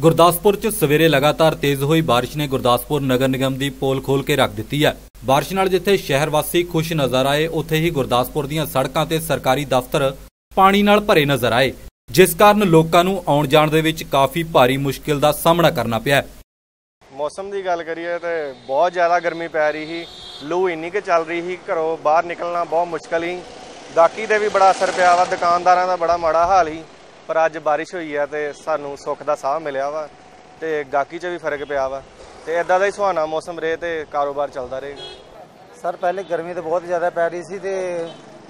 ਗੁਰਦਾਸਪੁਰ 'ਚ ਸਵੇਰੇ ਲਗਾਤਾਰ ਤੇਜ਼ ਹੋਈ ਬਾਰਿਸ਼ ਨੇ ਗੁਰਦਾਸਪੁਰ ਨਗਰ ਨਿਗਮ ਦੀ ਪੋਲ ਖੋਲ ਕੇ ਰੱਖ ਦਿੱਤੀ ਹੈ। ਬਾਰਿਸ਼ ਨਾਲ ਜਿੱਥੇ ਸ਼ਹਿਰ ਵਾਸੀ ਖੁਸ਼ ਨਜ਼ਰ ਆਏ, ਉੱਥੇ ਹੀ ਗੁਰਦਾਸਪੁਰ ਦੀਆਂ ਸੜਕਾਂ ਤੇ ਸਰਕਾਰੀ ਦਫ਼ਤਰ ਪਾਣੀ ਨਾਲ ਭਰੇ ਨਜ਼ਰ ਆਏ। ਜਿਸ ਕਾਰਨ ਲੋਕਾਂ ਨੂੰ ਆਉਣ ਜਾਣ ਦੇ ਵਿੱਚ ਕਾਫੀ ਭਾਰੀ ਮੁਸ਼ਕਿਲ ਦਾ ਸਾਹਮਣਾ ਕਰਨਾ ਪਿਆ ਮੌਸਮ ਦੀ ਗੱਲ ਕਰੀਏ ਤੇ ਬਹੁਤ ਜ਼ਿਆਦਾ ਗਰਮੀ ਪੈ ਰਹੀ ਸੀ। ਲੂ ਇੰਨੀ ਕਿ ਚੱਲ ਰਹੀ ਸੀ, ਘਰੋਂ ਬਾਹਰ ਨਿਕਲਣਾ ਬਹੁਤ ਮੁਸ਼ਕਲ ਸੀ। ਗਾਕੀ ਤੇ ਵੀ ਬੜਾ ਅਸਰ ਪਿਆ ਵਾ, ਦੁਕਾਨਦਾਰਾਂ ਦਾ ਬੜਾ ਮਾੜਾ ਹਾਲ ਸੀ। ਪਰ ਅੱਜ ਬਾਰਿਸ਼ ਹੋਈ ਆ ਤੇ ਸਾਨੂੰ ਸੁੱਖ ਦਾ ਸਾਹ ਮਿਲਿਆ ਵਾ ਤੇ ਗਾਕੀ 'ਚ ਵੀ ਫ਼ਰਕ ਪਿਆ ਵਾ ਤੇ ਇਦਾਂ ਦਾ ਹੀ ਸੁਹਾਣਾ ਮੌਸਮ ਰਹੇ ਤੇ ਕਾਰੋਬਾਰ ਚੱਲਦਾ ਰਹੇਗਾ। ਸਰ ਪਹਿਲੇ ਗਰਮੀ ਤਾਂ ਬਹੁਤ ਜ਼ਿਆਦਾ ਪੈ ਰਹੀ ਸੀ ਤੇ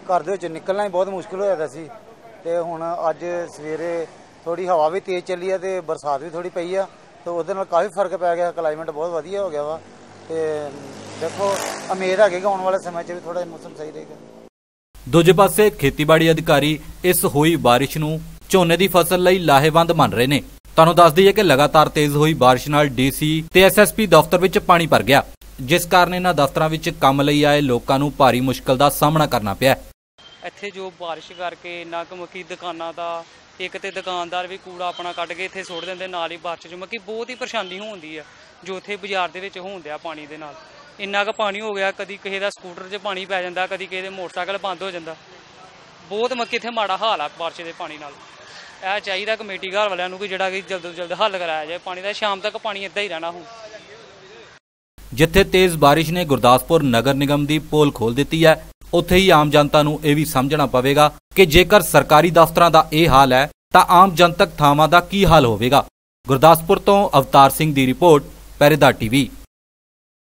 ਘਰ ਦੇ ਵਿੱਚ ਨਿਕਲਣਾ ਹੀ ਬਹੁਤ ਮੁਸ਼ਕਲ ਹੋਇਆ ਦਾ ਸੀ ਤੇ ਹੁਣ ਅੱਜ ਸਵੇਰੇ ਥੋੜੀ ਹਵਾ ਵੀ ਤੇਜ਼ ਚੱਲੀ ਆ ਤੇ ਬਰਸਾਤ ਵੀ ਥੋੜੀ ਪਈ ਆ ਤੇ ਉਹਦੇ ਨਾਲ ਕਾਫੀ ਫ਼ਰਕ ਪੈ ਗਿਆ ਕਲਾਈਮੇਟ ਬਹੁਤ ਵਧੀਆ ਹੋ ਗਿਆ ਵਾ ਤੇ ਦੇਖੋ ਉਮੀਦ ਹੈਗੀ ਕਿ ਆਉਣ ਵਾਲੇ ਸਮੇਂ 'ਚ ਵੀ ਥੋੜਾ ਮੌਸਮ ਸਹੀ ਰਹੇਗਾ। ਦੂਜੇ ਪਾਸੇ ਖੇਤੀਬਾੜੀ ਅਧਿਕਾਰੀ ਇਸ ਹੋਈ ਬਾਰਿਸ਼ ਨੂੰ ਝੋਨੇ ਦੀ ਫਸਲ ਲਈ ਲਾਹੇਵੰਦ ਮੰਨ ਰਹੇ ਨੇ। ਤੁਹਾਨੂੰ ਦੱਸ ਦਈਏ ਕਿ ਲਗਾਤਾਰ ਤੇਜ਼ ਹੋਈ ਬਾਰਿਸ਼ ਨਾਲ ਡੀਸੀ ਤੇ ਐਸਐਸਪੀ ਦਫ਼ਤਰ ਵਿੱਚ ਪਾਣੀ ਭਰ ਗਿਆ। ਜਿਸ ਕਾਰਨ ਇਹਨਾਂ ਦਫ਼ਤਰਾਂ ਵਿੱਚ ਕੰਮ ਲਈ ਆਏ ਲੋਕਾਂ ਨੂੰ ਭਾਰੀ ਮੁਸ਼ਕਲ ਦਾ ਸਾਹਮਣਾ ਕਰਨਾ ਪਿਆ। ਇੱਥੇ ਜੋ ਬਾਰਿਸ਼ ਕਰਕੇ ਇੰਨਾ ਕੁ ਮੱਕੀ ਦੁਕਾਨਾਂ ਦਾ, ਇੱਕ ਤੇ ਦੁਕਾਨਦਾਰ ਵੀ ਕੂੜਾ ਆਪਣਾ ਕੱਢ ਕੇ ਇੱਥੇ ਸੁੱਟ ਦਿੰਦੇ, ਨਾਲ ਹੀ ਬਾਰਿਸ਼ ਚ ਮੱਕੀ ਬਹੁਤ ਹੀ ਪਰੇਸ਼ਾਨੀ ਹੁੰਦੀ ਆ, ਜੋ ਇੱਥੇ ਬਾਜ਼ਾਰ ਦੇ ਵਿੱਚ ਹੁੰਦਿਆ ਪਾਣੀ ਦੇ ਨਾਲ। ਇੰਨਾ ਕੁ ਪਾਣੀ ਹੋ ਗਿਆ, ਕਦੀ ਕਿਸੇ ਦਾ ਸਕੂਟਰ 'ਚ ਪਾਣੀ ਪੈ ਜਾਂਦਾ, ਕਦੀ ਕਿਸੇ ਦੇ ਮੋਟਰਸਾਈਕਲ ਬੰਦ ਹੋ ਜਾਂਦਾ। ਬਹੁਤ ਮੱਕੀ ਇੱਥੇ ਮਾੜਾ ਹਾਲ ਆ ਬਾਰਿਸ਼ ਦੇ ਪਾਣੀ ਨਾਲ। ਇਹ ਚਾਹੀਦਾ ਕਮੇਟੀ ਘਰ ਵਾਲਿਆਂ ਨੂੰ ਕਿ ਜਿਹੜਾ ਕਿ ਜਲਦ ਤੋਂ ਜਲਦ ਹੱਲ ਕਰਾਇਆ ਜਾਏ। ਪਾਣੀ ਦਾ ਸ਼ਾਮ ਤੱਕ ਪਾਣੀ ਇੱਦਾਂ ਹੀ ਰਹਿਣਾ ਹੁਣ। ਜਿੱਥੇ ਤੇਜ਼ ਬਾਰਿਸ਼ ਨੇ ਗੁਰਦਾਸਪੁਰ ਨਗਰ ਨਿਗਮ ਦੀ ਪੋਲ ਖੋਲ ਦਿੱਤੀ ਹੈ, ਉੱਥੇ ਹੀ ਆਮ ਜਨਤਾ ਨੂੰ ਇਹ ਵੀ ਸਮਝਣਾ ਪਵੇਗਾ ਕਿ ਜੇਕਰ ਸਰਕਾਰੀ ਦਫ਼ਤਰਾਂ ਦਾ ਇਹ ਹਾਲ ਹੈ, ਤਾਂ ਆਮ ਜਨਤਕ ਥਾਵਾਂ ਦਾ ਕੀ ਹਾਲ ਹੋਵੇਗਾ। ਗੁਰਦਾਸਪੁਰ ਤੋਂ ਅਵਤਾਰ ਸਿੰਘ ਦੀ ਰਿਪੋਰਟ ਪਹਿਰੇਦਾਰ ਟੀਵੀ।